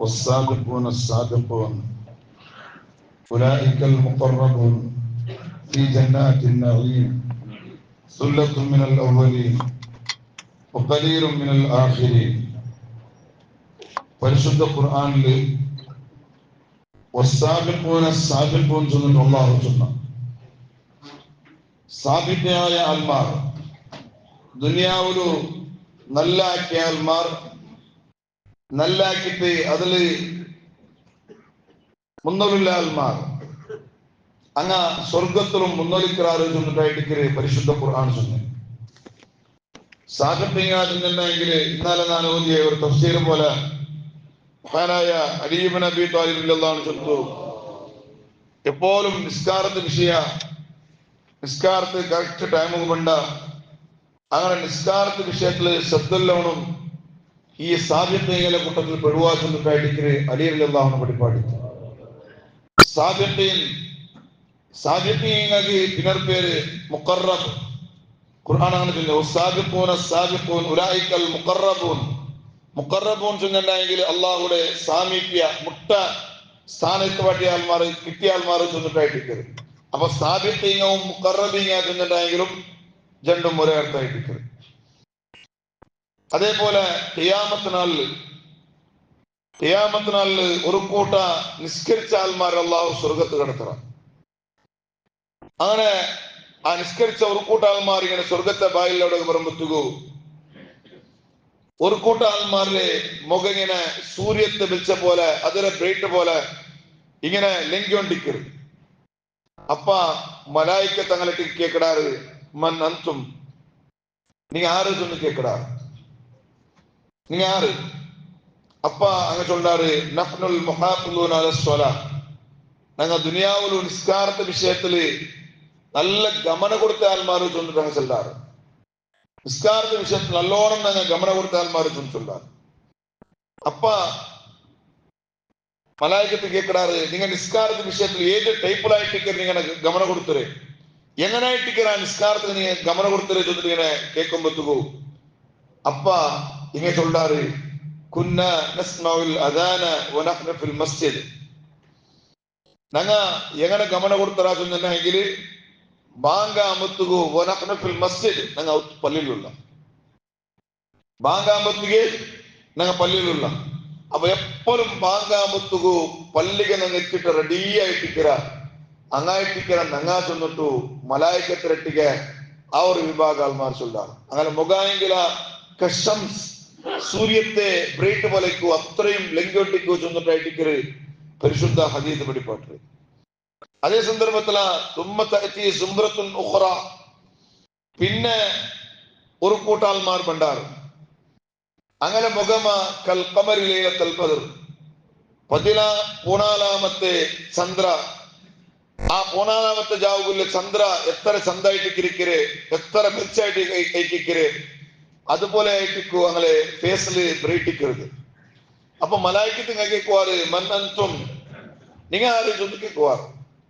والسابقون السابقون أولئك المقربون في جنات النعيم ثلة من الأولين وقليل من الآخرين പരിശുദ്ധ ഖുർആനിൽ വസ്സാബിഖൂന സാബിഖൂൻ ചെന്നിട്ട് അള്ളാഹു ചൊന്ന സാബിഖായ ആൽമാർ ദുനിയാവിലു നല്ലാക്കിയ ആൽമാർ നല്ലാക്കിയിട്ട് അതിൽ മുന്നൊലില്ലാൽമാർ അങ്ങ സ്വർഗത്തിലും മുന്നോലിക്കാറ് പരിശുദ്ധ ഖുർആൻ ചൊന്നു സാബിഖിങ്ങാട്ടുണ്ടെങ്കിൽ ഇന്നലെ ഞാൻ ഓതിയ ഒരു തഫ്സീർ പോലെ മഹാനായ അലീബൻ അബി താലിബില്ലാണ് ചൊല്ലു എപ്പോഴും നിസ്കാരത്തെ വിഷയ നിസ്കാരത്ത് കറക്റ്റ് ടൈം കൊണ്ട അങ്ങനെ നിസ്കാരത്തെ വിഷയത്തിൽ ശ്രദ്ധല്ലവണം ഈ സാധ്യതയിലെ കൂട്ടത്തിൽ പെടുവാ ചൊല്ലിട്ടായിട്ട് അലിയല്ലാഹുന്ന് പഠിപ്പാടി സാധ്യതയിൽ സാധ്യതയ്ക്ക് പിന്നർ പേര് മുക്കറബ് ഖുർആനാണ് ചൊല്ലുന്നത് സാബിഖൂന സാബിഖൂൻ ഉലായിക്കൽ മുക്കറബൂൻ മുക്കറബൂൻ ചൊല്ലുന്നുണ്ടെങ്കിൽ അള്ളാഹുടെ സാമീപ്യ മുട്ട സ്ഥാനത്ത് പറ്റിയ ആൾമാർ കിട്ടിയ ആൾമാർ ചൊന്നിട്ടായിട്ടിരിക്കരുത് അപ്പൊ സാബിത്തീങ്ങവും മുക്കറബീങ്ങ ചൊന്നിട്ടായെങ്കിലും രണ്ടും ഒരേ അർത്ഥമായിട്ടിരിക്കരുത് അതേപോലെ ഖിയാമത്ത് നാളിൽ ഖിയാമത്ത് നാളിൽ ഒരു കൂട്ട നിസ്കരിച്ച ആൾമാർ അള്ളാഹു സ്വർഗത്ത് കിടത്തറ അങ്ങനെ ആ നിസ്കരിച്ച ഒരു കൂട്ട ആൾമാർ ഇങ്ങനെ സ്വർഗത്തെ ബായിലൂടെ പറമ്പത്തുകൂ ഒരു കൂട്ട ആൾമാരുടെ മുഖം ഇങ്ങനെ സൂര്യത്തെ വിളിച്ച പോലെ അതിലെ ബ്രൈറ്റ് പോലെ ഇങ്ങനെ ലെങ്കിക്കൊണ്ടിരിക്കരുത് അപ്പ മലായിക്ക തങ്ങളിട്ട് കേക്കടാറ് മൻ അന്തും നീ ആറ് ചൊന്ന് കേക്കടാറ് നീ ആറ് അപ്പ അങ്ങ് ചൊല്ലാറ് നഫ്നുൽ മുഹാഫുലൂൻ അല സ്വല ഞങ്ങൾ ദുനിയാവിലു നിസ്കാരത്തെ വിഷയത്തിൽ നല്ല ഗമന കൊടുത്ത ആൾമാർ ചൊന്നിട്ട് അങ്ങ് ചെല്ലാറ് നിസ്കാരത്തെ വിഷയത്തിൽ നല്ലോണം ഞങ്ങൾ ഗമന കൊടുത്ത ആൾമാർ ചൊന്നിട്ടുണ്ടാറ് അപ്പ മലായിക്കത്ത് കേൾക്കടാറ് നിങ്ങൾ നിസ്കാരത്തെ വിഷയത്തിൽ ഏത് ടൈപ്പിലായിട്ട് നിങ്ങനെ ഗമന കൊടുത്തരേ എങ്ങനായിട്ട് ആ നിസ്കാരത്തിന് നീ ഗമന കൊടുത്തരേ ചൊന്നിട്ട് ഇങ്ങനെ കേൾക്കുമ്പോഴത്തേക്കു അപ്പ ഇങ്ങനെ ചൊല്ലാറ്. കുന്ന നസ്മഉൽ അദാന വനഹ്ന ഫിൽ മസ്ജിദ്. ഞങ്ങ എങ്ങനെ ഗമന കൊടുത്തരാ ചൊന്നെങ്കിൽ ബാങ്ക അമത്തുകു വനഹ്ന ഫിൽ മസ്ജിദ്. ഞങ്ങ പള്ളിയിലുള്ള. ബാങ്ക അമത്തുകെ ഞങ്ങ പള്ളിയിലുള്ള. അപ്പൊ എപ്പോഴും ബാങ്കാമത്തുകു പള്ളിക ഞങ്ങ എത്തിട്ട് റെഡി ആയിട്ടിക്കര അങ്ങായിട്ടിക്കര നങ്ങാ ചെന്നിട്ടു മലായിക്കത്തിരട്ടിക ആ ഒരു വിഭാഗ ആൾമാർ ചൊല്ലാണ് അങ്ങനെ മുഖായെങ്കില കഷംസ് സൂര്യത്തെ ബ്രേറ്റ് പോലെക്കു അത്രയും ലംഘൊട്ടിക്കു ചെന്നിട്ടായിട്ടിക്കര് പരിശുദ്ധ ഹദീത് പിടിപ്പാട്ട് അതേ സന്ദർഭത്തില തുമ്മത്തി സുംബ്രത്തുൻ ഉഖറ പിന്നെ ഒരു കൂട്ടാൾമാർ പണ്ടാറ് അങ്ങനെ മുഖമ കൽക്കമരിലെ കൽപ്പതിർ പതിന പൂണാലാമത്തെ ചന്ദ്ര ആ പൂണാലാമത്തെ ജാവുകില്ല ചന്ദ്ര എത്ര ചന്തായിട്ട് കിരിക്കര് എത്ര മെച്ചായിട്ട് കൈക്കിക്കര് അതുപോലെ ആയിട്ടിക്കു അങ്ങനെ ഫേസിൽ ബ്രേറ്റിക്കരുത് അപ്പൊ മലായിക്കത്ത് കേൾക്കുവാറ് മന്നന്തും നിങ്ങൾ ആരും ചൊന്നിക്കുവാറ്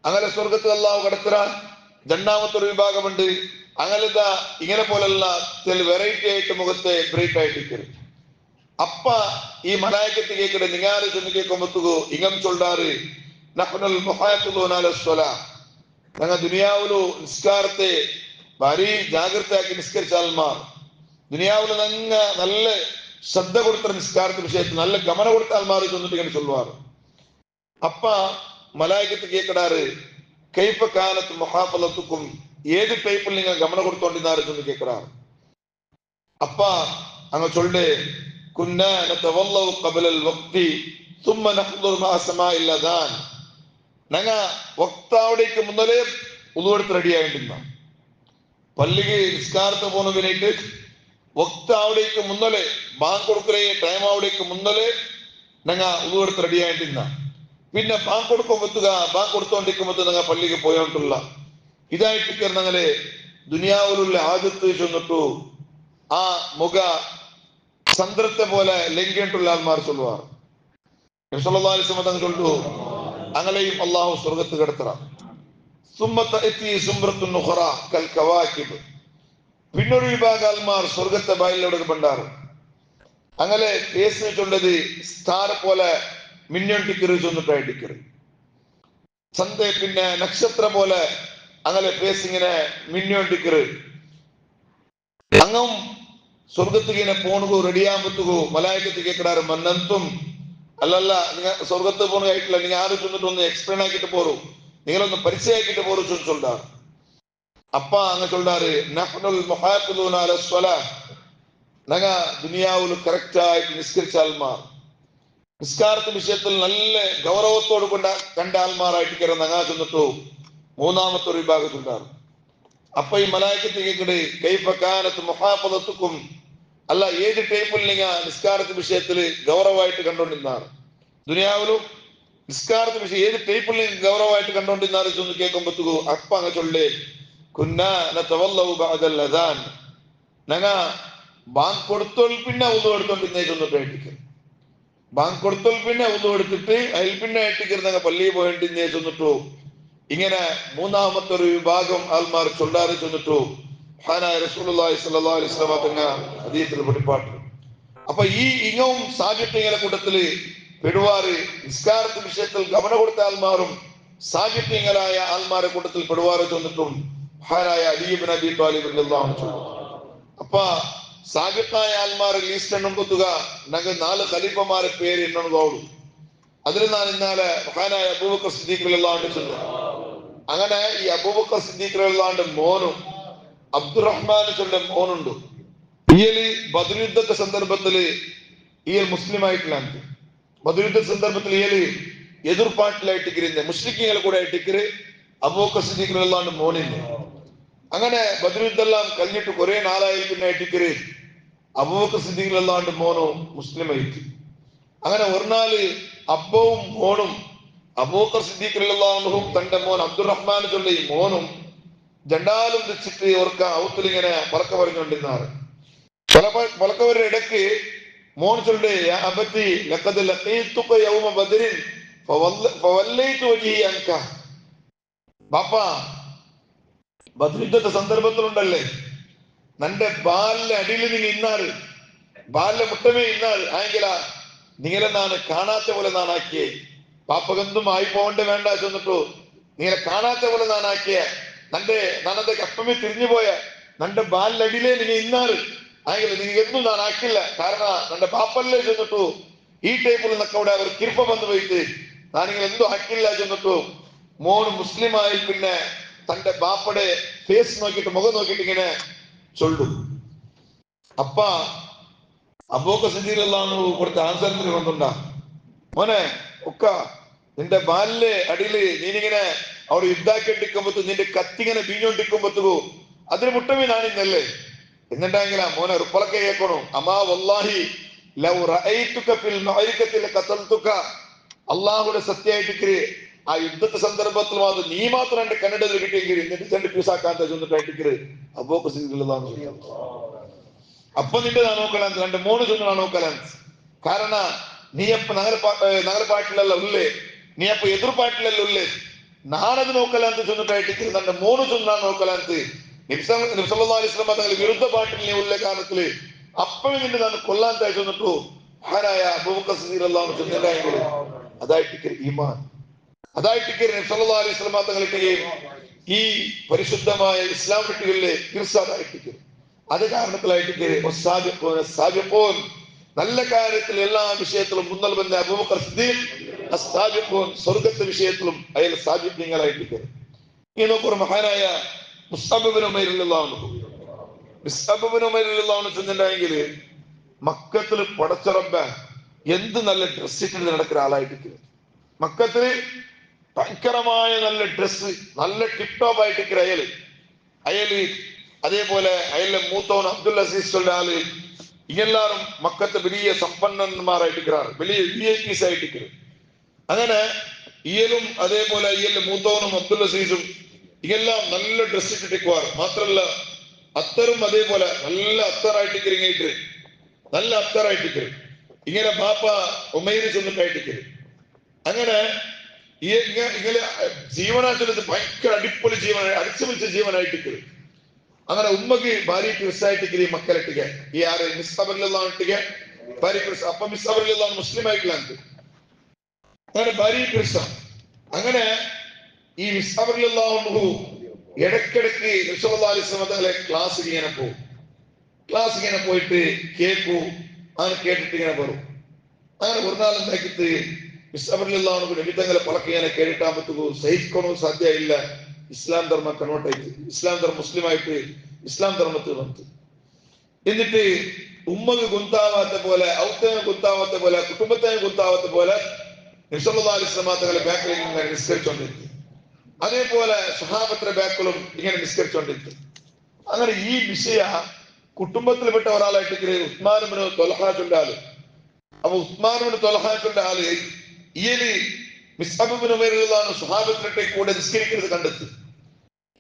അങ്ങനെ സ്വർഗത്തിൽ അല്ലാവ് കടത്തറ രണ്ടാമത്തൊരു വിഭാഗമുണ്ട്. അങ്ങനെ ഇങ്ങനെ പോലുള്ള ചില വെറൈറ്റി ആയിട്ട് മുഖത്തെ ബ്രേറ്റ് ആയിട്ടിക്കരുത് അപ്പ ഈ മലായക്കത്ത് കേൾക്കണ നിങ്ങാറ് ചെന്ന് കേൾക്കുമ്പോത്തുകു ഇങ്ങം ചൊല്ലാറ് നഹ്നുൽ മുഹാത്തുലൂനാല സ്വല. ഞങ്ങൾ ദുനിയാവിലു നിസ്കാരത്തെ ഭാരി ജാഗ്രതയാക്കി നിസ്കരിച്ചാൽ ആൾമാർ ദുനിയാവിൽ നല്ല നല്ല ശ്രദ്ധ കൊടുത്ത നിസ്കാരത്തിന് വിഷയത്തിൽ നല്ല ഗമനം കൊടുത്ത ആൾമാർ ചെന്നിട്ട് ചൊല്ലുവാറ്. അപ്പ മലായകത്ത് കേക്കടാറ് കൈപ്പ കാലത്ത് മഹാഫലത്തുക്കും ഏത് ടൈപ്പിൽ നിങ്ങൾ ഗമനം കൊടുത്തോണ്ടിരുന്നാറ് ചെന്ന് കേക്കടാറ്. അപ്പ അങ്ങ് ചൊല്ലേ ഞങ്ങ വക്താവിടേക്ക് മുന്നലേ ഉതുവെടുത്ത് റെഡിയായിട്ടിരുന്ന പള്ളിക്ക് നിസ്കാരത്തെ പോകുന്നതിനായിട്ട് വക്താവിടേക്ക് മുന്നലേ ബാങ്ക് കൊടുക്കലേ ടൈം അവിടേക്ക് മുന്നലേ ഞങ്ങ ഉതുവെടുത്ത് റെഡി ആയിട്ടിരുന്ന. പിന്നെ ബാങ്ക് കൊടുക്കുമ്പോത്തുക ബാങ്ക് കൊടുത്തോണ്ടിരിക്കുമ്പോൾ ഞങ്ങൾ പള്ളിക്ക് പോയോണ്ടുള്ള. ഇതായിട്ട് ഞങ്ങളെ ദുനിയാവിലുള്ള ആദ്യത്തെ ചെന്നിട്ടു ആ മുഖ സന്ദ്രത്തെ പോലെ ലംഘിയിട്ടുള്ള ആൾമാർ ചൊല്ലുവാർ. ചൊല്ലു അങ്ങനെയും അള്ളാഹു സ്വർഗത്ത് കിടത്തറ സുമ്മത്ത എത്തി സുമ്രത്തുൻ നുഹറ കൽ കവാക്കിബ് പിന്നൊരു വിഭാഗാൽമാർ സ്വർഗത്തെ ബായിലോട് പണ്ടാറ് അങ്ങനെ ചൊല്ലത് സ്റ്റാർ പോലെ മിന്നൊണ്ടിക്കറ് ചൊന്നിട്ടായിട്ടിക്കറ് ചന്ത പിന്നെ നക്ഷത്ര പോലെ അങ്ങനെ പേസിങ്ങനെ ഇങ്ങനെ ടിക്കറി. അങ്ങും സ്വർഗത്തിങ്ങനെ പോണുകോ റെഡിയാകുമ്പത്തുകോ മലയാളത്തിൽ കേൾക്കടാറ് മന്നന്തും അല്ലല്ല നിങ്ങൾ സ്വർഗത്ത് പോണ ആയിട്ടില്ല നിങ്ങൾ ആരും ചെന്നിട്ടൊന്ന് എക്സ്പ്ലെയിൻ ആക്കിയിട്ട് പോറും നിങ്ങളൊന്ന് പരിചയമാക്കിയിട്ട് പോറും ചൊന്ന് ചൊല്ലാറ് அப்பா அங்க சொல்றாரு நஹ்னுல் முஹாஃபிலூன அல ஸலாஹ் நக ദുനിയാവിൽ കറക്റ്റ് ആയിട്ട് നിസ്കരിച്ച ആൾമാർ നിസ്കാരത്തിന്റെ വിഷയത്തിൽ നല്ല ഗൗരവത്തോട് കൊണ്ട കണ്ട ആൾമാരായിട്ട് കയറുന്ന അങ്ങാ ചെന്നിട്ടു മൂന്നാമത്തെ ഒരു വിഭാഗത്തുണ്ടാറ് അപ്പൊ ഈ മലായക്കത്ത് കേൾക്കട് കൈഫക്കാനത്ത് മുഹാഫലത്തുക്കും അല്ല ഏത് ടൈപ്പിൽ നിങ്ങൾ നിസ്കാരത്തിന്റെ വിഷയത്തിൽ ഗൗരവമായിട്ട് കണ്ടോണ്ടിരുന്നാണ് ദുനിയാവിലും നിസ്കാരത്തിന്റെ വിഷയം ഏത് ടൈപ്പിൽ നിങ്ങൾ ഗൗരവമായിട്ട് കണ്ടോണ്ടിരുന്നാറ് ചെന്ന് കേൾക്കുമ്പോഴത്തേക്കു അപ്പ അങ്ങ് ചൊല്ലേ കുന്ന നതവല്ലവു ബഅദൽ അദാൻ. ഞങ്ങ ബാങ്ക് കൊടുത്തോൽ പിന്നെ ഒന്ന് എടുത്തോണ്ടിരുന്നേക്കൊന്ന് പേടിക്കും. ബാങ്ക് കൊടുത്തോൽ പിന്നെ ഒന്ന് എടുത്തിട്ട് അതിൽ പിന്നെ ഏട്ടിക്കിരുന്നങ്ങ പള്ളിയിൽ പോയിട്ടിരുന്നേ ചെന്നിട്ടു. ഇങ്ങനെ മൂന്നാമത്തെ ഒരു വിഭാഗം ആൾമാർ ചൊല്ലാതെ ചെന്നിട്ടു. ഹാനായ റസൂലുള്ളാഹി സ്വല്ലല്ലാഹു അലൈഹി വസല്ലം തങ്ങ ഹദീസിൽ വെളിപ്പാട്ട്. അപ്പൊ ഈ ഇങ്ങവും സാഹിത്യങ്ങളെ കൂട്ടത്തിൽ പെടുവാറ് നിസ്കാരത്തിന്റെ വിഷയത്തിൽ ഗമന കൊടുത്ത ആൾമാരും സാഹിത്യങ്ങളായ ആൾമാരെ കൂട്ടത്തിൽ പെടുവാറ് ചെന്നിട്ടും മഹാനായ അലീബ് നബി താലിബ് റളിയല്ലാഹു അൻഹു അപ്പ സാഹിത്തായ ആൾമാർ ലീസ്റ്റ് എണ്ണം കൊത്തുക ഞങ്ങൾ നാല് ഖലീഫമാരെ പേര് എണ്ണുന്നതോളൂ അതിൽ ഞാൻ ഇന്നാലെ മഹാനായ അബൂബക്കർ സിദ്ദീഖ് അൻഹു ചൊല്ലു അങ്ങനെ ഈ അബൂബക്കർ സിദ്ദീഖ് അൻഹു മോനും അബ്ദുറഹ്മാൻ ചൊല്ല മോനുണ്ട്. ഇയൽ ബദറുദ്ധത്തെ സന്ദർഭത്തിൽ ഇയൽ മുസ്ലിം ആയിട്ടില്ലാണ്ട് ബദറുദ്ധ സന്ദർഭത്തിൽ ഇയൽ എതിർപ്പാട്ടിലായിട്ടിരിക്കുന്നത് മുസ്ലിക്കുകൾ കൂടെ ആയിട്ടിക്കര് അബൂബക്കർ സിദ്ദീഖ് റളിയല്ലാഹു മോനില്ലേ മോനില്ല? അങ്ങനെ ബദറുദ്ദെല്ലാം കഴിഞ്ഞിട്ട് കുറെ നാളായി പിന്നെ ആയിട്ടിക്കര് അബൂബക്കർ സിദ്ദീഖിലല്ലാണ്ട് മോനോ മുസ്ലിമായിട്ട്. അങ്ങനെ ഒരു നാല് അബ്ബവും മോനും അബൂബക്കർ സിദ്ദീഖിലല്ലാണ്ടും തന്റെ മോൻ അബ്ദുറഹ്മാൻ ചൊല്ലി മോനും ജണ്ടാലും വെച്ചിട്ട് ഓർക്ക ഔത്തിലിങ്ങനെ പലക്ക പറഞ്ഞുകൊണ്ടിരുന്നാറ് പല പലക്കവരുടെ ഇടയ്ക്ക് മോൻ ചൊല്ലേ അബത്തി ലഖദ് ലഖീതുക യൗമ ബദരിൻ ഫവല്ലൈതു അൻക. ബാപ്പ ബദ്രുദ്ധത്തെ സന്ദർഭത്തിലുണ്ടല്ലേ? നന്റെ ബാലിന്റെ അടിയിൽ നിങ്ങൾ ഇന്നാറ് ബാലിന്റെ മുട്ടമേ ഇന്നാൾ നിങ്ങളെ നാണ് കാണാത്ത പോലെ നാണാക്കിയേ. പാപ്പകന്തും ആയി പോകണ്ട വേണ്ട ചെന്നിട്ടു. നിങ്ങളെ കാണാത്ത പോലെ നാണാക്കിയ. നന്റെ നന്നത്തെ കപ്പമേ തിരിഞ്ഞു പോയ നന്റെ ബാലിനടിയിലേ നിങ്ങൾ ഇന്നാറ് ആയെങ്കിൽ നിങ്ങൾ എന്തും നാണാക്കില്ല. കാരണം നന്റെ പാപ്പല്ലേ ചെന്നിട്ടു. ഈ ടൈപ്പിൽ നിന്നൊക്കെ അവിടെ അവർ കിരുപ്പ വന്നു പോയിട്ട് ഞാൻ നിങ്ങൾ എന്തും ആക്കില്ല ചെന്നിട്ടു. മോൻ മുസ്ലിം ആയി പിന്നെ തന്റെ ബാപ്പടെ ഫേസ് നോക്കിയിട്ട് മുഖം നോക്കിയിട്ട് ഇങ്ങനെ ചൊല്ലു. അപ്പ അബൂക്ക സിദ്ദീഖിലാണ് കൊടുത്ത ആൻസരത്തിന് കൊണ്ടുണ്ട. മോനെ ഒക്ക നിന്റെ ബാലിലെ അടിയിൽ നീനിങ്ങനെ അവർ യുദ്ധാക്കിട്ടിക്കുമ്പോ നിന്റെ കത്തിങ്ങനെ ബീഞ്ഞോണ്ടിക്കുമ്പോ അതിന് മുട്ടമേ നാണിന്നല്ലേ എന്നിട്ടെങ്കിലാ മോനെ റുപ്പളക്കെ കേൾക്കണു. അമാ വല്ലാഹി ലൗ റഅയ്തുക ഫിൽ മഅരികത്തി ലഖതൽതുക അള്ളാഹുടെ സത്യമായിട്ട് ఆ యుద్ధ సందర్భంలో వాళ్ళు నీ మాత్రం అంటే కన్నడలు గిట్టేంగిరి ఎందుకంటే పిసాక ಅಂತ ಜೊತೆ ಇಟ್ಟಿಕ್ಕಿರಿ ಅಬ್ಬೋಕ ಸಿಗಲಿಲ್ಲದಾನು ಅಪ್ಪನಿಂದ ನಾನು ಹೋಗಲಂತ ಅಂದ್ರೆ ಮೂರು ಜನ ನಾನು ಹೋಗಲಂತ ಕಾರಣ ನೀಯಪ್ಪ ನಗರ ನಗರ ಪಾಟ್ಲಲ್ಲ ಉಲ್ಲೇ ನೀಯಪ್ಪ ಎದುರು ಪಾಟ್ಲಲ್ಲ ಉಲ್ಲೇ ನಾನದನ್ನ ಹೋಗಲಂತ ಜೊತೆ ಇಟ್ಟಿಕ್ಕಿರಿ ನನ್ನ ಮೂರು ಜನ ನಾನು ಹೋಗಲಂತ ನಿಮ್ಸಲ್ಲಾ ಅಲಿಸ್ಲಾಮ ತಗಳ ವಿರುದ್ಧ ಪಾಟಿಲ್ ನೀವು ಉಲ್ಲೇ ಕಾಣತ್ಲಿ ಅಪ್ಪನಿಂದ ನಾನು ಕೊಲ್ಲಂತ ಜೊತೆ ಹಾರಾಯ ಅಬ್ಬೋಕ ಸಿಗಲಿಲ್ಲ ಅಂತ ಜೊತೆ ಅದಾಯಿಟ್ಟಿಕ್ಕಿರಿ അതായിട്ട് നബ്സല്ലാ അലൈഹി സ്വലമ തങ്ങളിട്ടുകയും ഈ പരിശുദ്ധമായ ഇസ്ലാം കുട്ടികളിലെ തീർച്ചയായിട്ടും അത് കാരണത്തിലായിട്ട് സാബിപ്പോൻ നല്ല കാര്യത്തിൽ എല്ലാ വിഷയത്തിലും മുന്നൽ വന്ന അബൂബക്കർ സിദ്ദീഖ് സ്വർഗത്തെ വിഷയത്തിലും അയാൾ സാബിപ്യങ്ങളായിട്ട് ഈ നോക്കൊരു മഹാനായ മുസ്താബിബിൻ ഉമൈറുള്ളതാണ് മുസ്താബിബിൻ ഉമൈറുള്ളതാണ് ചെന്നിട്ടുണ്ടെങ്കിൽ മക്കത്തിൽ പടച്ചറമ്പ എന്ത് നല്ല ഡ്രസ് ഇട്ടിട്ട് നടക്കുന്ന ആളായിട്ട് മക്കത്തിൽ ഭയങ്കരമായ നല്ല ഡ്രസ് നല്ല ടിപ് ടോപ്പ് ആയിട്ട് അയൽ. അയൽ അതേപോലെ അയലിലെ മൂത്തവൻ അബ്ദുൽ അസീസ് ആൾ ഇങ്ങെല്ലാരും മക്കത്തെ വലിയ സമ്പന്നന്മാരായിട്ടിരിക്കാറ് വലിയ വി ഐ പീസ് ആയിട്ടിരിക്കും അങ്ങനെ ഇയലും അതേപോലെ ഇയലിലെ മൂത്തവനും അബ്ദുൽ അസീസും ഇതെല്ലാം നല്ല ഡ്രസ് ഇട്ടിരിക്കുവാർ മാത്രല്ല അത്തറും അതേപോലെ നല്ല അത്തറായിട്ടിരിങ്ങിട്ട് നല്ല അത്തറായിട്ടിരിക്കും ഇങ്ങനെ ബാപ്പ ഉമേരി ചെന്നിട്ടായിട്ടിരിക്കും അങ്ങനെ ഈ ഇങ്ങനെ ഇങ്ങനെ ജീവനാച്ചലത്ത് ഭയങ്കര അടിപ്പൊളി ജീവന അടിച്ചുപിടിച്ച ജീവനായിട്ട് ജീവനായിട്ടിരിക്കും അങ്ങനെ ഉമ്മക്ക് ഭാര്യ ക്രിസ്തായിട്ടിരിക്കും ഈ മക്കളിട്ടിക്ക ഈ ആറ് മിസ്സബറിലെല്ലാം ഇട്ടിക്ക ഭാര്യ ക്രിസ് അപ്പൊ മിസ്സബറിലെല്ലാം മുസ്ലിം ആയിട്ടില്ല അങ്ങനെ ഭാര്യ കൃഷ്ണ അങ്ങനെ ഈ മിസ്സബറിലുള്ള ഇടയ്ക്കിടയ്ക്ക് തങ്ങളെ ക്ലാസ് ഇങ്ങനെ പോകും. ക്ലാസ് ഇങ്ങനെ പോയിട്ട് കേൾക്കൂ അങ്ങനെ കേട്ടിട്ട് ഇങ്ങനെ വരും. അങ്ങനെ ഒരു നാൾ വിസ്തവറിലുള്ള നബിത്തങ്ങളെ പളക്ക ഇങ്ങനെ കേട്ടിട്ടാകുമ്പോ സഹിക്കണോ സാധ്യ ಇಲ್ಲ ഇസ്ലാം ധർമ്മം കൺവേർട്ട് ആയിട്ട് ഇസ്ലാം ധർമ്മം മുസ്ലിം ആയിട്ട് ഇസ്ലാം ധർമ്മത്തിൽ വന്നു എന്നിട്ട് ഉമ്മക്ക് ഗുന്താവാത്ത പോലെ ഔത്തന് ഗുന്താവാത്ത പോലെ കുടുംബത്തിന് ഗുന്താവാത്ത പോലെ നിസമുല്ലാസ്ലമാത്തകളെ ബാക്കിൽ ഇങ്ങനെ നിസ്കരിച്ചുകൊണ്ടിരിക്കും അതേപോലെ സുഹാബത്തിന്റെ ബാക്കിലും ഇങ്ങനെ നിസ്കരിച്ചുകൊണ്ടിരിക്കും അങ്ങനെ ഈ വിഷയ കുടുംബത്തിൽപ്പെട്ട ഒരാളായിട്ട് ഉസ്മാനുമിന് തൊലഹാറ്റുള്ള ആള് അപ്പൊ ഉസ്മാനുമിന് തൊലഹാറ്റുള്ള ഇയൽ മിസ്ഹബിനുമേലാണ് സുഹാബത്തിനിട്ട് കൂടെ നിസ്കരിക്കുന്നത് കണ്ടെത്തി.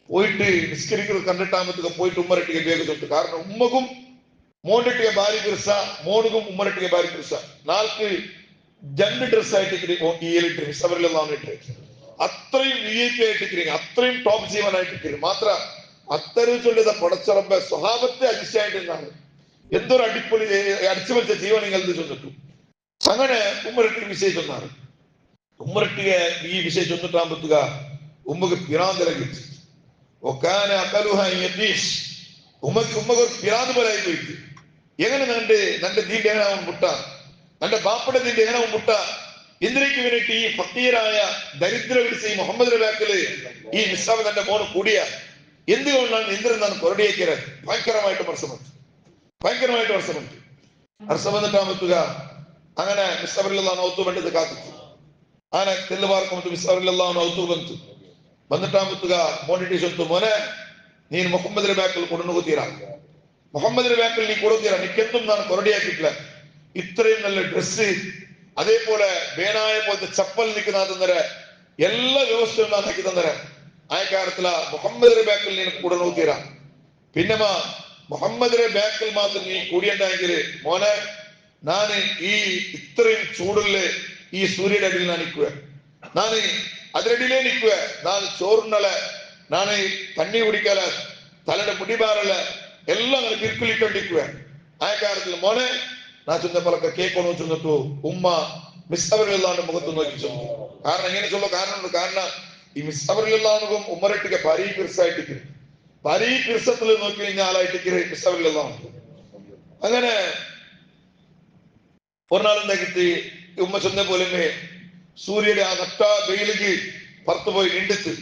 പോയിട്ട് നിസ്കരിക്കുന്നത് കണ്ടിട്ടാമത്തൊക്കെ പോയിട്ട് ഉമ്മരട്ടിയെ വേഗത്തുണ്ട് കാരണം ഉമ്മക്കും മോണ്ടിട്ടിയ ഭാര്യ ക്രിസ മോണുക്കും ഉമ്മരട്ടിയ ഭാര്യ ക്രിസ നാൾക്ക് രണ്ട് ഡ്രസ്സായിട്ട് ഇയലിട്ട് മിസ്സബറിലെന്നാണ് ഇട്ട് അത്രയും വി ഐ പി ആയിട്ട് കിരിങ്ങി അത്രയും ടോപ്പ് ജീവനായിട്ട് കിരി മാത്ര അത്തരത്തിലുള്ള പടച്ചുറമ്പ സ്വഭാവത്തെ അതിശയായിട്ട് എന്നാണ് എന്തൊരു അടിപൊളി അടിച്ചുപൊളിച്ച ജീവൻ നിങ്ങൾ ചൊന്നിട്ടു. അങ്ങനെ ഉമ്മരട്ടി വിശേഷം എന്നാണ് ಉಮ್ಮರಟ್ಟಿಗೆ ಈ ವಿಷಯ ಚೊಂದುಟ್ಟಾಂಬತ್ತುಗ ಉಮ್ಮಗ ಪಿರಾಂದಲಗಿತ್ತು ಒಕ್ಕಾನೆ ಅಕಲುಹ ಯತೀಶ್ ഉമ്മക്ക് ഉമ്മക്ക് ഒരു പിരാന്ത് പോലെ ആയി പോയിട്ട് എങ്ങനെ നന്റെ നന്റെ ദീന്റെ എങ്ങനെ അവൻ മുട്ട നന്റെ ബാപ്പയുടെ ദീന്റെ എങ്ങനെ അവൻ മുട്ട എന്തിനേക്ക് വേണ്ടിയിട്ട് ഈ ഫക്കീറായ ദരിദ്ര വിളിച്ച ഈ മുഹമ്മദ് റബാക്കില് ഈ നിസ്സാബ് തന്റെ മോന് കൂടിയ എന്തുകൊണ്ടാണ് ഇന്ദ്രനാണ് കൊരടിയേക്കര ഭയങ്കരമായിട്ട് മത്സമുണ്ട് ഭയങ്കരമായിട്ട് മത്സമുണ്ട് മത്സമെന്നിട്ടാമത്തുക അങ്ങനെ നിസ്സബറിലുള്ള നൗത്തു വേണ്ടത് കാത്തു അങ്ങനെ തെല്ലുപാർക്കുമ്പോൾ മിസ്സബറിലാണ് ഔത്തു ಬಂತು ಬಂದಿಟ್ಟಾಗುತ್ತಗ ಮೋನಿಟೇಷನ್ ಮೊನೆ ನೀನು ಮೊಹಮ್ಮದ್ರ ಬ್ಯಾಕಲ್ಲಿ ಕೊಡನು ಗೊತ್ತೀರಾ മുഹമ്മദിന്റെ ബാക്കിൽ നീ കൊടുത്തീരാ നിക്കെന്തും നാണ് കൊറടിയാക്കിയിട്ടില്ല ഇത്രയും നല്ല ഡ്രസ്സ് അതേപോലെ വേനായ പോലത്തെ ചപ്പൽ നിൽക്കുന്ന തന്നര എല്ലാ വ്യവസ്ഥയും നാ ആക്കി തന്നര ആ കാര്യത്തില മുഹമ്മദിന്റെ ബാക്കിൽ നീ കൂടെ നോക്കിയരാ പിന്നെമാ മുഹമ്മദിന്റെ ബാക്കിൽ മാത്രം നീ കൂടിയുണ്ടായെങ്കിൽ മോനെ നാന് ഈ ഇത്രയും ചൂടില് ഈ സൂര്യയുടെ അടിയിൽ ഞാൻ നിൽക്കുക. നാന് അതിരടിയിലേ നിൽക്കുക. നാൻ ചോറുണ്ണല നാണ് തണ്ണി കുടിക്കല തലയുടെ മുടിബാറല എല്ലാം അങ്ങനെ കിർക്കുലിക്കൊണ്ടിരിക്കുക ആ കാര്യത്തിൽ മോനെ നാ ചെന്നപ്പോഴൊക്കെ കേൾക്കണോ ചെന്നിട്ടു ഉമ്മ മിസ്സവറിലുള്ളാണ്ട് മുഖത്ത് നോക്കി ചെന്നു. കാരണം എങ്ങനെ ചൊല്ല? കാരണം കാരണം ഈ മിസ്സവറിലുള്ളാണും ഉമ്മരട്ടിക്ക് പരീ പിർസായിട്ടിരിക്കും പരീ പിർസത്തിൽ നോക്കി കഴിഞ്ഞ ആളായിട്ടിരിക്കും മിസ്സവറിലുള്ളാണ് അങ്ങനെ ഒരു നാളെന്താ എന്താക്കിട്ട് ഉമ്മ പോലെ സൂര്യയുടെ ആ നട്ട വെയിലേക്ക് പുറത്തുപോയി നിണ്ടെത്ത്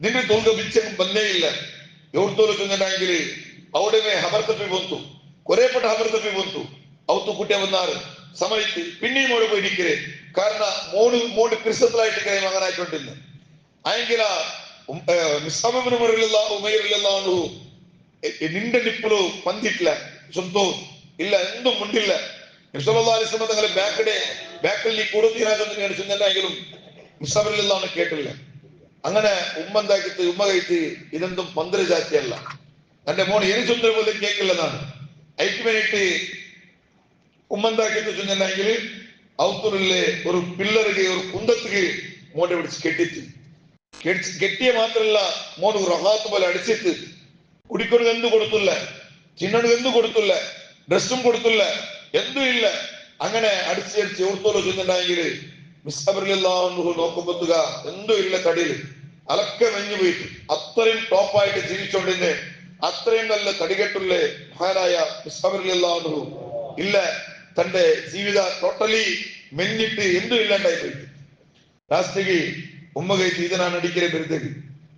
നിന്റെ തോൽക ಬಿಚ್ಚೆಂಬ വന്നേ ഇല്ല ಇವ್ರ ತೋಲಕಂಗನಾಗಿಲಿ ಅವಡನೆ ಹಬರ್ತ ಪಿ ಬಂತು ಕೊರೆಪಟ ಹಬರ್ತ ಪಿ ಬಂತು ಅವತ್ತು ಕುಟೆ ಬಂದಾರು സമയത്ത് പിന്നെയും അവിടെ പോയി നിൽക്കരേ കാരണം മോണ് മോണ്ട് ക്രിസ്തത്തിലായിട്ട് കൈ മകനായിട്ടുണ്ട് അയെങ്കിൽ നിസ്സാമിന് മുറിയിലുള്ള ഉമയിലുള്ള നിന്റെ നിപ്പിലു പന്തിട്ടില്ല. ശബ്ദവും ഇല്ല എന്തും മുണ്ടില്ല. നിസ്സല്ലാ അലിസ്ലമ തങ്ങളെ ബാക്കടെ ബാക്കിൽ നീ കൂടുതൽ ചെന്നെങ്കിലും മിസ്സബിലുള്ള കേട്ടില്ല. അങ്ങനെ ഉമ്മ എന്താക്കിട്ട് ഉമ്മ കഴിച്ച് ഇതെന്തും മന്ത്രി ജാതിയല്ല തന്റെ മോൻ എനി ചൊന്നൊരു പോലും കേൾക്കില്ലെന്നാണ് അതിക്ക് വേണ്ടിയിട്ട് ഉമ്മ എന്താക്കിട്ട് ചൊന്നെങ്കിൽ ഔത്തൂരിലെ ഒരു പില്ലറുക്ക് ഒരു കുന്തത്തുക്ക് മോനെ പിടിച്ച് കെട്ടിച്ച്. കെട്ടി- കെട്ടിയ മാത്രല്ല മോൻ ഒരു റഹാത്ത് പോലെ അടിച്ചിട്ട്. കുടിക്കൊരു എന്ത് കൊടുത്തില്ല? ചിന്നണു എന്ത് കൊടുത്തില്ല? ഡ്രസ്സും കൊടുത്തില്ല? എന്തും ഇല്ല? അങ്ങനെ അടിച്ചടിച്ച് ഓർത്തോലോ ചെന്നുണ്ടായെങ്കിൽ മിസ്സബറിലെല്ലാം നോക്കുമ്പോത്തുക എന്തോ ഇല്ല തടിയിൽ അലക്കെ മെഞ്ഞു പോയിട്ട് അത്രയും ടോപ്പായിട്ട് ജീവിച്ചോണ്ടിന് അത്രയും നല്ല തടികെട്ടുള്ള മഹാനായ മിസ്സബറിലെല്ലാം ഇല്ല തന്റെ ജീവിത ടോട്ടലി മെഞ്ഞിട്ട് എന്തും ഇല്ലാണ്ടായി പോയിട്ട് ലാസ്റ്റിക്ക് ഉമ്മകൈ ഇതിനാണ് അടിക്കലെ വരുന്നത്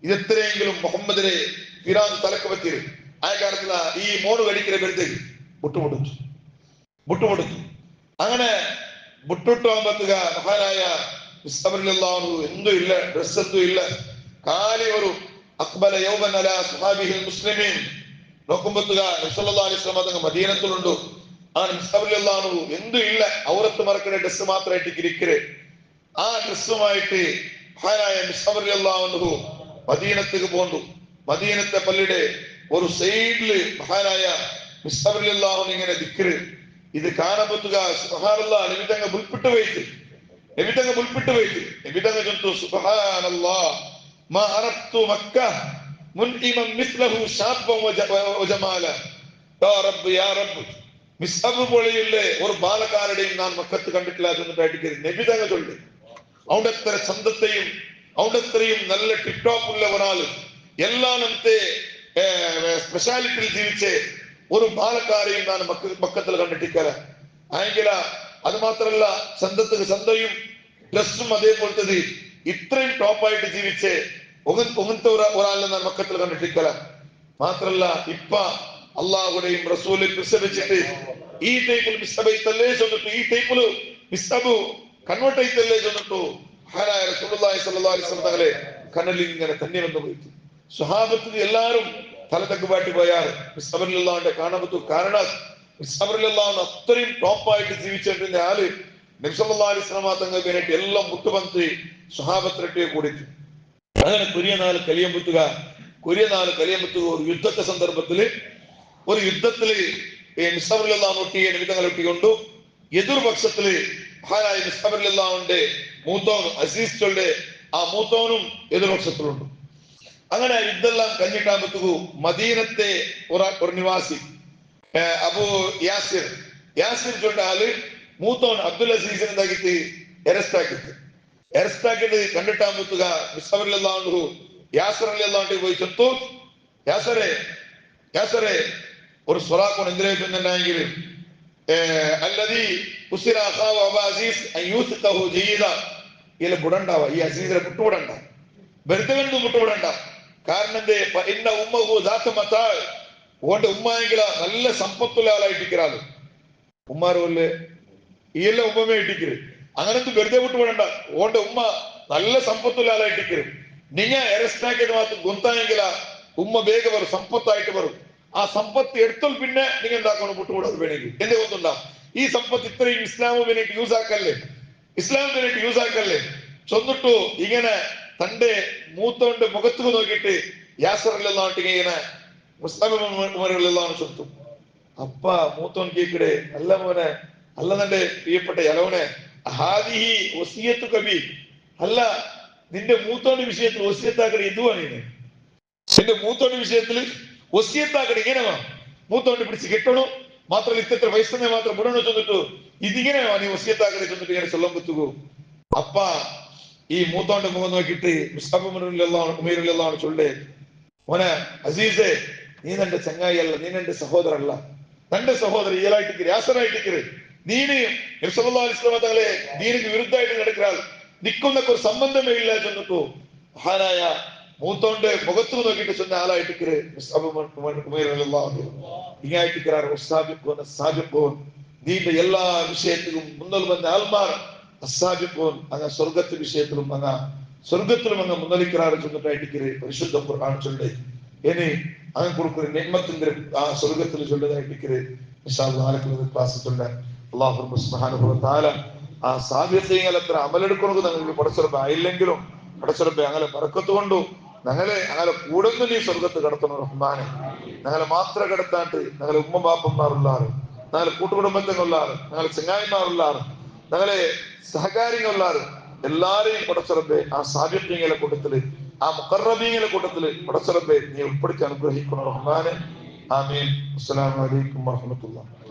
ഇതെത്രയെങ്കിലും മുഹമ്മദിനെ ഫിറാൻ തലക്ക് പറ്റിയത്. ആ കാലത്തില ഈ മോണ് കടിക്കലെ വരുന്നത് മുട്ടുമുട്ടിച്ചു മുട്ടുമുട്ടിച്ചു അങ്ങനെ മുട്ടുട്ടാകുമ്പോത്തുക മഹാനായ മിസ്തബറിലാഹു എന്തും ഇല്ല ഡ്രസ് എന്തും ഇല്ല കാലി ഒരു അക്ബല അല സുഹാബിഹിൽ മുസ്ലിമീൻ. നോക്കുമ്പത്തുക നബ്സല്ലാ അലിസ്ലാം അതങ്ങ് മദീനത്തിലുണ്ട്. ആ മിസ്തബറിലാഹു എന്തും ഇല്ല ഔറത്ത് മറക്കുന്ന ഡ്രസ് മാത്രമായിട്ട് ഇരിക്കര് ആ ഡ്രസ്സുമായിട്ട് മഹാനായ മിസ്സബറിയാഹു മദീനത്തേക്ക് പോന്നു. മദീനത്തെ പള്ളിയുടെ ഒരു സൈഡിൽ മഹാനായ മിസ്സബറിയാഹു ഇങ്ങനെ ദിക്കര് ഇത് കാണപ്പത്തുക സുഹാനല്ല നിമിതങ്ങ മുൽപ്പിട്ട് പോയിട്ട് നിമിതങ്ങ മുൽപ്പിട്ട് പോയിട്ട് നിമിതങ്ങ ചൊന്തു സുബഹാനല്ലാ മാ അറബ്തു മക്ക മുൻഇമം മിസ്ലഹു ശാബ്ബൻ വജ- വജമാല യാ റബ്ബ് യാ റബ്ബ് മിസ്ഹബ് പോലെയുള്ള ഒരു ബാലക്കാരുടെയും നാം മക്കത്ത് കണ്ടിട്ടില്ല എന്നിട്ട് അടിക്കരുത് നബിതങ്ങ ചൊല്ലി അവന്റെ അത്ര ചന്തത്തെയും അവന്റെ അത്രയും നല്ല ടിപ്ടോപ്പ് ഉള്ള ഒരാള് എല്ലാനത്തെ സ്പെഷ്യാലിറ്റിയിൽ ജീവിച്ച് ഒരു പാലക്കാരെയും ഞാൻ പക്കത്തിൽ കണ്ടിട്ടിക്കല ആയെങ്കില അത് മാത്രമല്ല സന്തത്തിൽ സന്തയും പ്ലസും അതേപോലത്തത് ഇത്രയും ടോപ്പായിട്ട് ജീവിച്ച് ഒങ്ങനത്തെ ഒരാളിനെ ഞാൻ പക്കത്തിൽ കണ്ടിട്ടിക്കല മാത്രമല്ല ഇപ്പ അള്ളാഹുടെയും റസൂലും പ്രസവിച്ചിട്ട് ഈ ടൈപ്പിൽ മിസ്സബൈത്തല്ലേ ചൊന്നിട്ടു ഈ ടൈപ്പിൽ മിസ്സബു കൺവേർട്ട് ആയിത്തല്ലേ ചൊന്നിട്ടു മഹാനായ റസൂലുള്ളാഹി സ്വല്ലല്ലാഹി അലൈഹി വസല്ലം തങ്ങളെ കനലിൽ ഇങ്ങനെ തന്നെ വന്നു പോയിട്ടു സ്വഹാബത്തിൽ എല്ലാവരും തല തക്കുപാട്ടി പോയാൽ മിസ്സബറിലുള്ളവന്റെ കാണപത്തു കാരണം മിസ്സബറിലുള്ളവൻ അത്രയും ടോപ്പായിട്ട് ജീവിച്ചിട്ടുണ്ട് ആൾ. നബ്സല്ലാ അലൈഹി സ്വലാ തങ്ങൾക്ക് വേണ്ടി എല്ലാം മുട്ടുപന്തി സ്വഹാബത്തിരട്ടിയെ കൂടിച്ചു അങ്ങനെ കുരിയ നാല് കലിയമ്പുത്തുക കുരിയ നാല് കലിയമ്പുത്തുക ഒരു യുദ്ധത്തെ സന്ദർഭത്തിൽ ഒരു യുദ്ധത്തിൽ മിസ്സബറിലെല്ലാം ഒട്ടിയെ നിമിത്തങ്ങൾ ഒട്ടിക്കൊണ്ടു. എതിർപക്ഷത്തിൽ മഹാനായ മിസ്സബറിലെല്ലാമുണ്ട് മൂത്തോനും അസീസ് ചൊല്ലെ ആ മൂത്തോനും എതിർപക്ഷത്തിലുണ്ട്. അങ്ങനെ ഇതെല്ലാം കഴിഞ്ഞിട്ടാകുമ്പത്തുകു മദീനത്തെ ഒരു നിവാസി അബു യാസിർ. യാസിർ ചൊണ്ട ആൾ അബ്ദുൽ അറസ്റ്റ് ആക്കിട്ട് അറസ്റ്റ് ആക്കിയിട്ട് കണ്ടിട്ടാകുമ്പത്തുക മിസ്സബറിലെല്ലാണ്ടു യാസർ അല്ലെല്ലാണ്ട് പോയി ചെത്തു. യാസറെ യാസറെ ഒരു സ്വറാഖുൻ എന്തിനെ ചൊന്നെങ്കിൽ അല്ലതി ഉസിര അഖാവു അബ അസീസ് യൂസിഖഹു ജയ്യിദ ഇല ബുടണ്ടാവ ഈ അസീസിനെ വിട്ടുവിടണ്ട വെറുതെ വിട്ടുവിടണ്ട കാരണം എന്തേ? ഇന്ന ഉമ്മഹു ദാത്ത മത്താ ഓന്റെ ഉമ്മായെങ്കില നല്ല സമ്പത്തുള്ള ആളായിട്ടിരിക്കാറ് ഉമ്മാരോല്ലേ ഈ എല്ലാം ഉമ്മമേ ഇട്ടിക്കര് അങ്ങനത്തെ വെറുതെ വിട്ടു വിട്ടുവിടണ്ട ഓന്റെ ഉമ്മ നല്ല സമ്പത്തുള്ള ആളായിട്ടിരിക്കരുത് നിങ്ങ എറസ്റ്റാക്കിയത് മാത്രം ഗൊന്തായെങ്കില ഉമ്മ വേഗം വരും സമ്പത്തായിട്ട് വരും. ആ സമ്പത്ത് എടുത്താൽ പിന്നെ നിങ്ങൾ എന്താക്കണം? വിട്ടുകൂടാതെ വേണമെങ്കിൽ. എന്റെ കൊണ്ടുണ്ടാ ഈ സമ്പത്ത് ഇത്രയും ഇസ്ലാമിനായിട്ട് യൂസ് ആക്കല്ലേ? ഇസ്ലാം വേണ്ടിയിട്ട് യൂസ് ആക്കല്ലേ? ചൊന്നിട്ടു ഇങ്ങനെ തന്റെ മൂത്തോണ്ട് മുഖത്ത് നോക്കിയിട്ട് യാസറിലെല്ലാം ഇങ്ങനെ മുസ്ലിമുകളിലെല്ലാം ചൊത്തു അപ്പ മൂത്തോൻ കേക്കിടെ അല്ല മോനെ അല്ല തന്റെ പ്രിയപ്പെട്ട യലവനെ ഹാദിഹി ഒസിയത്തു കബി അല്ല നിന്റെ മൂത്തോന്റെ വിഷയത്തിൽ ഒസിയത്താക്കടെ ഇതുവാണ് ഇനി നിന്റെ മൂത്തോന്റെ വിഷയത്തിൽ ഒസിയത്താക്കടെ ഇങ്ങനെ വേണം മൂത്തോണ്ട് പിടിച്ച് കെട്ടണം മാത്രമല്ല ഇത്ര വയസ്സിനെ മാത്രം വിടണോ ചെന്നിട്ടു ഇതിങ്ങനെ വേണം നീ ഒസിയത്താക്കടെ ചെന്നിട്ട് ഇങ്ങനെ ചൊല്ലാൻ പറ്റുകോ അപ്പ ഈ മൂത്തോന്റെ മുഖം നോക്കിയിട്ട് ഉമേരുള്ളതാണ് ചൊല്ലേ മോനെ അസീസേ നീ നിന്റെ ചങ്ങായിയല്ല നീ നിന്റെ സഹോദരല്ല തന്റെ സഹോദരൻ ഇയലായിട്ട് രാസനായിട്ട് നീന് തങ്ങളെ ദീനിക്ക് വിരുദ്ധമായിട്ട് നടക്കാൽ നിൽക്കുന്നൊക്കെ ഒരു സംബന്ധമേ ഇല്ല ചെന്നിട്ടു മഹാനായ മൂത്തോണ്ട് മുഖത്ത് നോക്കിയിട്ട് ചെന്ന ആളായിട്ട് ഇങ്ങായിട്ട് സാബിപ്പോൻ നീന്റെ എല്ലാ വിഷയത്തിലും മുന്നിൽ വന്ന ആൾമാർ അസാബിപ്പോൻ അങ്ങ് സ്വർഗത്ത് വിഷയത്തിലും അങ്ങ് സ്വർഗത്തിലും അങ്ങ് മുന്നലിക്കറാറ് ചെന്നിട്ടായിട്ടിക്കര് പരിശുദ്ധ ഖുർആൻ ചൊല്ലേ. ഇനി അങ്ങ് കൊടുക്കുന്ന നിയമത്തിന്റെ ആ സ്വർഗത്തിൽ ചൊല്ലതായിട്ടിക്കര് ക്ലാസ് ചൊല്ലാൻ അള്ളാഹു സുബ്ഹാനഹു വ ആ സാധ്യതകൾ എത്ര അമലെടുക്കുന്നത് ഞങ്ങൾക്ക് പടച്ചുറപ്പ് ആയില്ലെങ്കിലും പടച്ചുറപ്പ് ഞങ്ങളെ പറക്കത്ത് കൊണ്ടു. ഞങ്ങളെ ഞങ്ങളെ കൂടുന്നു നീ സ്വർഗത്ത് കടത്തണം റഹ്മാനെ. ഞങ്ങളെ മാത്രം കടത്താണ്ട് ഞങ്ങളെ ഉമ്മ ബാപ്പന്മാരുള്ളാറ് ഞങ്ങളെ കൂട്ടുകുടുംബത്തിനുള്ളാറ് ഞങ്ങളെ ചെങ്ങായിമാരുള്ളാറ്. ഞങ്ങളെ സഹകാരികളുള്ളാറ് എല്ലാരെയും കൊടച്ചറബേ ആ സാഹിത്യങ്ങളെ കൂട്ടത്തിൽ ആ മുക്കറബീങ്ങളെ കൂട്ടത്തിൽ കൊടച്ചറബേ നീ ഉൾപ്പെടുത്തി അനുഗ്രഹിക്കണം റഹ്മാനെ. ആമീൻ. അസ്സലാമു അലൈക്കും വറഹ്മത്തുള്ളാഹി